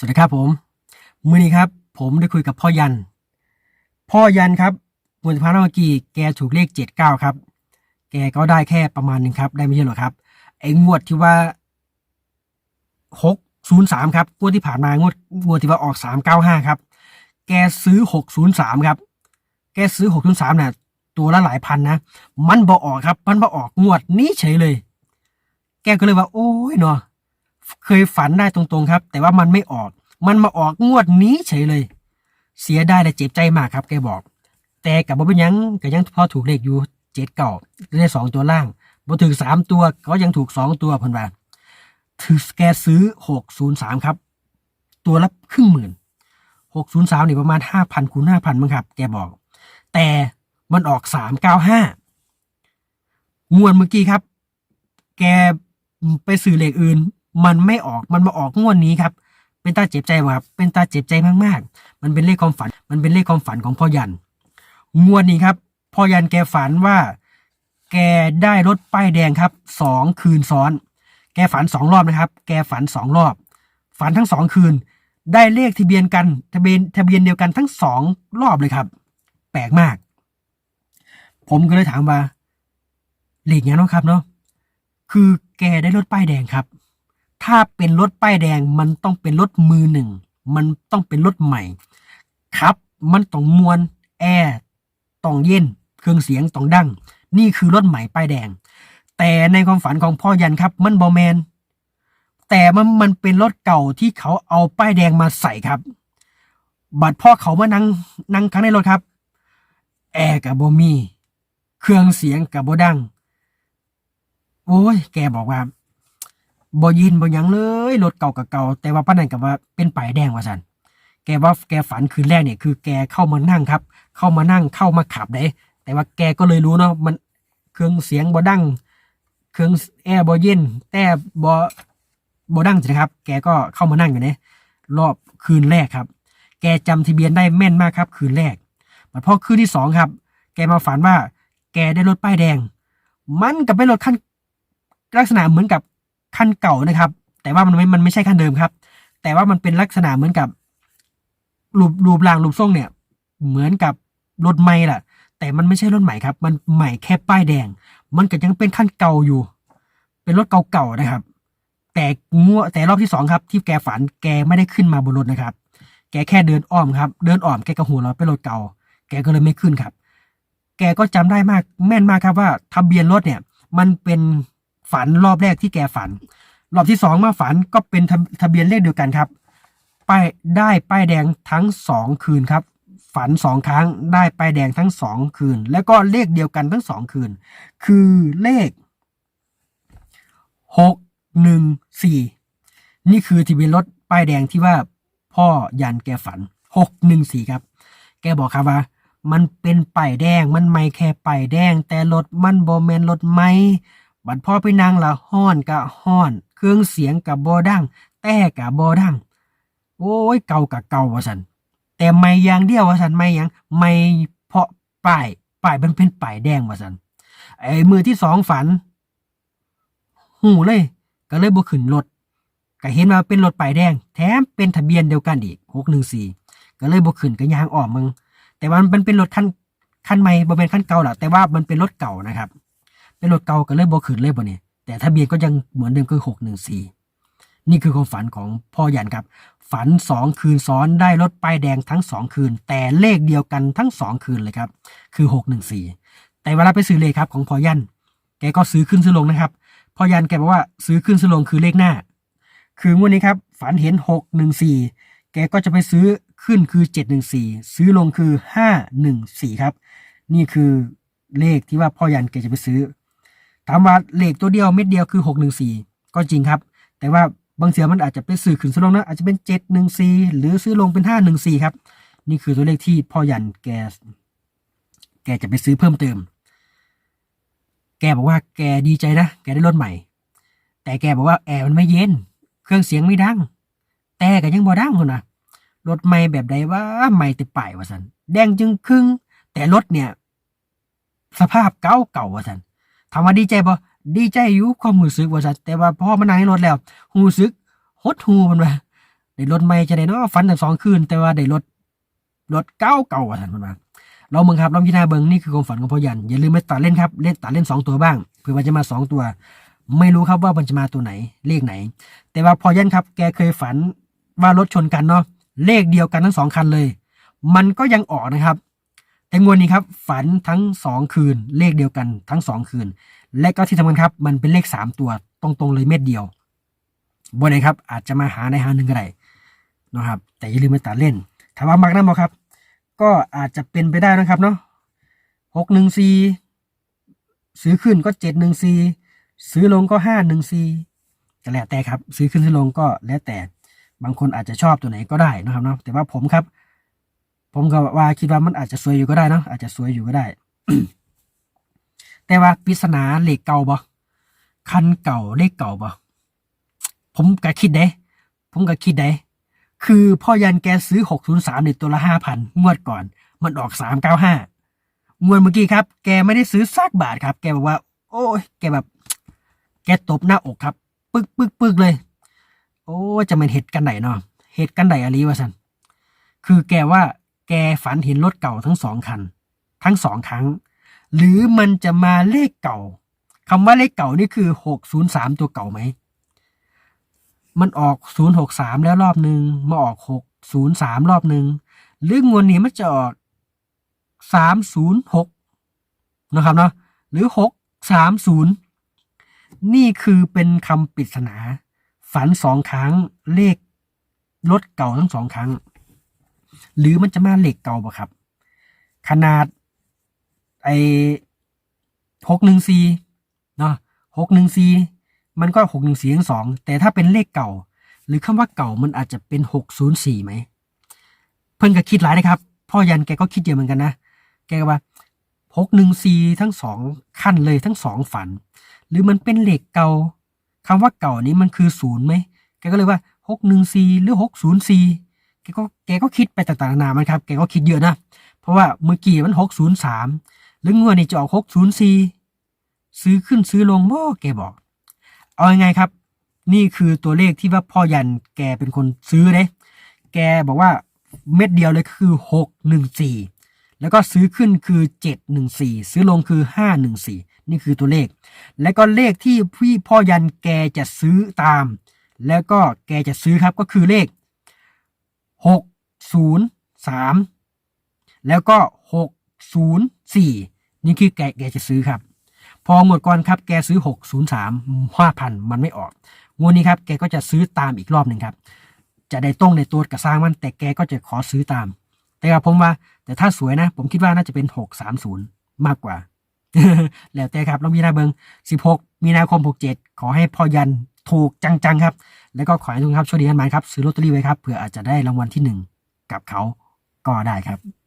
สวัสดีครับผม มือนี้ครับ ผมได้คุยกับพ่อยัน พ่อยันครับงวดที่ผ่านมาเมื่อกี้แกถูกเลขเจ็ดเก้าครับ แกก็ได้แค่ประมาณหนึ่งครับ ได้ไม่ใช่หรอครับไอ้งวดที่ว่าหกศูนย์สามครับงวดที่ผ่านมางวดงวดที่ว่าออกสามเก้าห้าครับ แกซื้อหกศูนย์สามครับ แกซื้อหกศูนย์สามเนี่ยตัวละหลายพันนะ มันบอออกครับ มันบอออกงวดนี้เฉยเลย แกก็เลยว่า โอ้ยเนาะ เคยฝันได้ตรงๆครับ แต่ว่ามันไม่ออก มันมาออกงวดนี้เฉยเลย เสียได้และเจ็บใจมากครับแกบอก แต่กับบ่เป็นยังก็ยังพอถูกเลขอยู่เจ็ดเก่าได้สองตัวล่างบ่ถึงสามตัวก็ยังถูกสองตัวพิ่นว่าถือแกซื้อหกศูนย์สามครับ ตัวละครึ่งหมื่นหกศูนย์สามนี่ประมาณห้าพันคูณห้าพันมั้งครับ แกบอก แต่มันออกสามเก้าห้างวดเมื่อกี้ครับ แกไปสื่อเลขอื่น มันไม่ออกมันมาออกงวดนี้ครับ เป็นตาเจ็บใจครับ เป็นตาเจ็บใจมากๆ มันเป็นเลขความฝัน มันเป็นเลขความฝันของพ่อยัน งวดนี้ครับพ่อยันแกฝันว่า แกได้รถป้ายแดงครับสองคืนซ้อน แกฝันสองรอบนะครับ แกฝันสองรอบ ฝันทั้งสองคืน ได้เลขทะเบียนกันทะเบียนทะเบียนเดียวกันทั้งสองรอบเลยครับ แปลกมาก ผมก็เลยถามว่าเลขเนี้ยเนาะครับเนาะคือแกได้รถป้ายแดงครับ ถ้าเป็นรถป้ายแดงมันต้องเป็นรถมือหนึ่ง มันต้องเป็นรถใหม่ ครับ มันต้องมวนแอร์ต้องเย็น เครื่องเสียงต้องดัง นี่คือรถใหม่ป้ายแดง แต่ในความฝันของพ่อยันครับ มันบอแมน แต่มันมันเป็นรถเก่าที่เขาเอาป้ายแดงมาใส่ครับ บัดพ่อเขามานั่งนั่งข้างในรถครับ แอร์กับบมี เครื่องเสียงกับบดัง โอ้ย แกบอกว่า บ่ยินบ่หยังเลยรถเก่ากับเก่าแต่ว่าป้านันกับว่าเป็นป้ายแดงว่าสันแกว่าแกฝันคืนแรกเนี่ยคือแกเข้ามานั่งครับ เข้ามานั่งเข้ามาขับได้แต่ว่าแกก็เลยรู้เนาะมันเครื่องเสียงบ่ดังเครื่องแอร์บ่เย็นแต่บ่บ่ดังใช่ไหมครับ แกก็เข้ามานั่งอยู่เนี่ยรอบคืนแรกครับ แกจำทะเบียนได้แม่นมากครับ คืนแรกแต่พอคืนที่สองครับ แกมาฝันว่า แกได้รถป้ายแดง มันกับเป็นรถคันลักษณะเหมือนกับ คันเก่านะครับ แต่ว่ามันไม่มันไม่ใช่คันเดิมครับ แต่ว่ามันเป็นลักษณะเหมือนกับรูปรูปร่างรูปทรงเนี่ย เหมือนกับรถใหม่แหละแต่มันไม่ใช่รถใหม่ครับ มันใหม่แค่ป้ายแดง มันก็ยังเป็นคันเก่าอยู่ เป็นรถเก่าๆนะครับ แต่งัวแต่รอบที่สองครับ ที่แกฝันแกไม่ได้ขึ้นมาบนรถนะครับ แกแค่เดินอ้อมครับ เดินอ้อมแกก็หัวเราะเป็นรถเก่า แกก็เลยไม่ขึ้นครับ แกก็จำได้มากแม่นมากครับว่าทะเบียนรถเนี่ย มันเป็น ฝันรอบแรกที่แกฝัน รอบที่สองมาฝันก็เป็นทะเบียนเลขเดียวกันครับป้ายได้ป้ายแดงทั้งสองคืนครับ ฝันสองครั้งได้ป้ายแดงทั้งสองคืน แล้วก็เลขเดียวกันทั้งสองคืน คือเลขหกหนึ่งสี่นี่คือทะเบียนรถป้ายแดงที่ว่าพ่อยันแกฝันหกหนึ่งสี่ครับ แกบอกครับว่ามันเป็นป้ายแดงมันไม่แค่ป้ายแดง แต่รถมันโบแมนรถไม่ บัดพ่อไปนั่งละห้อนกะห้อน เครื่องเสียงกับบอดังแต่กะบอดังโอ้ยเก่ากะเก่าว่าสันแต่ไม่ยางเดียวว่าสันไม่ยังไม่เพาะป้ายป้ายมันเป็นป้ายแดงว่าสันไอ้มือที่สองฝัน หูเลย ก็เลยบ่ขึ้นรถก็เห็นว่าเป็นรถป้ายแดง แถมเป็นทะเบียนเดียวกันอีกหกหนึ่งสี่ก็เลยบ่ขึ้นก็ยางออกมึง แต่ว่ามันเป็นรถคันคันใหม่บ่เป็นคันเก่าหรอกแต่ว่ามันเป็นรถเก่านะครับ เป็นรถเก่าก็เลยบ่ขึ้นเลยบ่เนี่ยแต่ทะเบียนก็ยังเหมือนเดิมคือหกหนึ่งสี่นี่คือความฝันของพ่อยันครับ ฝันสองคืนซ้อนได้รถป้ายแดงทั้งสองคืน แต่เลขเดียวกันทั้งสองคืนเลยครับคือหกหนึ่งสี่แต่เวลาไปซื้อเลขครับของพ่อยันแกก็ซื้อขึ้นซื้อลงนะครับพ่อยันแกบอกว่าซื้อขึ้นซื้อลงคือเลขหน้า คืองวดนี้ครับ ฝันเห็นหกหนึ่งสี่แกก็จะไปซื้อขึ้นคือเจ็ดหนึ่งสี่ซื้อลงคือห้าหนึ่งสี่ครับ นี่คือเลขที่ว่าพ่อยันแกจะไปซื้อ ถามว่าเลขตัวเดียวเม็ดเดียวคือหกหนึ่งสี่ก็จริงครับ แต่ว่าบางเสียมันอาจจะเป็นสื่อขึ้นซื้อลงนะอาจจะเป็นเจ็ดหนึ่งสี่หรือซื้อลงเป็นห้าหนึ่งสี่ครับ นี่คือตัวเลขที่พ่อยันแก แกจะไปซื้อเพิ่มเติม แกบอกว่าแกดีใจนะ แกได้รถใหม่ แต่แกบอกว่าแอร์มันไม่เย็น เครื่องเสียงไม่ดัง แต่ก็ยังบ่ดังคนนะรถใหม่แบบใดว่าใหม่ติดป้ายว่าสันแดงจึงครึ่งแต่รถเนี่ย สภาพเก่าเก่าว่าสัน ถามว่าดีใจบ่ดีใจอยู่ความรู้สึกว่าสันแต่ว่าพอมานั่งในรถแล้วรู้สึกหดหูมันว่าได้รถใหม่จะได้เนาะฝันแต่สองคืน แต่ว่าได้รถรถเก้าเก่าอะท่านผู้ชมเราเบิ่งครับลองพิจารณาเบิงนี่คือความฝันของพ่อยันอย่าลืมไปตัดเล่นครับเล่นตัดเล่นสองตัวบ้างเผื่อว่าจะมาสองตัว ไม่รู้ครับว่ามันจะมาตัวไหน เลขไหน แต่ว่าพ่อยันครับ แกเคยฝันว่ารถชนกันเนาะเลขเดียวกันทั้งสองคันเลย มันก็ยังออกนะครับ แต่งวดนี้ครับฝันทั้งสองคืน เลขเดียวกันทั้งสองคืน และก็ที่สำคัญครับ มันเป็นเลขสามตัวตรงๆเลยเม็ดเดียวบนไหนครับ อาจจะมาหาในหางหนึ่งก็ได้นะครับ แต่อย่าลืมไปตัดเล่นถามว่ามักน้ำบอครับ ก็อาจจะเป็นไปได้นะครับเนาะหกหนึ่งสี่ซื้อขึ้นก็เจ็ดหนึ่งสี่ซื้อลงก็ห้าหนึ่งสี่ก็แล้วแต่ครับ ซื้อขึ้นซื้อลงก็แล้วแต่ บางคนอาจจะชอบตัวไหนก็ได้นะครับเนาะแต่ว่าผมครับ ผมก็ว่าคิดว่ามันอาจจะสวยอยู่ก็ได้นะอาจจะสวยอยู่ก็ได้ แต่ว่าปริศนาเลขเก่าบ่คันเก่าเลขเก่าบ่ผมก็คิดเด้ผมก็คิดเด้คือพ่อยันแกซื้อ 603ในตัวละ5,000งวดก่อน มันออก 395งวดเมื่อกี้ครับ แกไม่ได้ซื้อสักบาทครับ แกบอกว่า โอ้ยแกแบบ แกตบหน้าอกครับ ปึกปึกปึกเลย โอ้จะเป็นเหตุกันไหนเนาะเหตุกันไหนอะไรวะสันคือแกว่า แกฝันเห็นรถเก่าทั้งสองคัน ทั้งสองครั้ง หรือมันจะมาเลขเก่าคำว่าเลขเก่านี่คือ603ตัวเก่าไหม มันออก063แล้วรอบหนึ่งมาออก603รอบหนึ่งหรืองวดนี้มันจะออก306นย์หกนะครับเนาะหรือ630นี่คือเป็นคำปริศนา ฝันสองครั้งเลขรถเก่าทั้งสองครั้ง หรือมันจะมาเลขเก่าป่ะครับ ขนาดไอหกหนึ่งสี่เนาะหกหนึ่งสี่มันก็หกหนึ่งสี่ทั้งสองแต่ถ้าเป็นเลขเก่า หรือคำว่าเก่ามันอาจจะเป็นหกศูนย์สี่ไหม เพิ่นก็คิดหลายนะครับ พ่อยันแกก็คิดเยอะเหมือนกันนะ แกก็ว่าหกหนึ่งสี่ทั้งสองขั้นเลยทั้งสองฝัน หรือมันเป็นเลขเก่าคำว่าเก่านี้มันคือศูนย์ไหมแกก็เลยว่าหกหนึ่งสี่หรือหกศูนย์สี่ กก็แกก็คิดไปต่างๆนานามันครับแกก็คิดเยอะนะ เพราะว่าเมื่อกี้มันหกศูนย์สามหรืองวดนี้จะออกหกศูนย์สี่ซื้อขึ้นซื้อลงบ่แกบอก เอายังไงครับ นี่คือตัวเลขที่ว่าพ่อยันแกเป็นคนซื้อเด้แกบอกว่าเม็ดเดียวเลยคือหกหนึ่งสี่แล้วก็ซื้อขึ้นคือเจ็ดหนึ่งสี่ซื้อลงคือห้าหนึ่งสี่นี่คือตัวเลข แล้วก็เลขที่พี่พ่อยันแกจะซื้อตาม แล้วก็แกจะซื้อครับก็คือเลข หกศูนย์สามแล้วก็หกศูนย์สี่นี่คือแกแกจะซื้อครับ พอหมดก่อนครับแกซื้อหกศูนย์สามห้าพันมันไม่ออกงวดนี้ครับแกก็จะซื้อตามอีกรอบหนึ่งครับ จะได้ตรงในตัวกระซ้างมัน แต่แกก็จะขอซื้อตาม แต่ครับผมว่า แต่ถ้าสวยนะ ผมคิดว่าน่าจะเป็นหกสามศูนย์มากกว่าแล้วแต่ครับเรามีนาเบิงสิบหกมีนาคมหกเจ็ดขอให้พ่อยัน ถูกจังๆครับ แล้วก็ขอให้ทุกคนครับโชคดีกันไหมครับ ซื้อลอตเตอรี่ไว้ครับเผื่ออาจจะได้รางวัลที่หนึ่งกับเขาก็ได้ครับ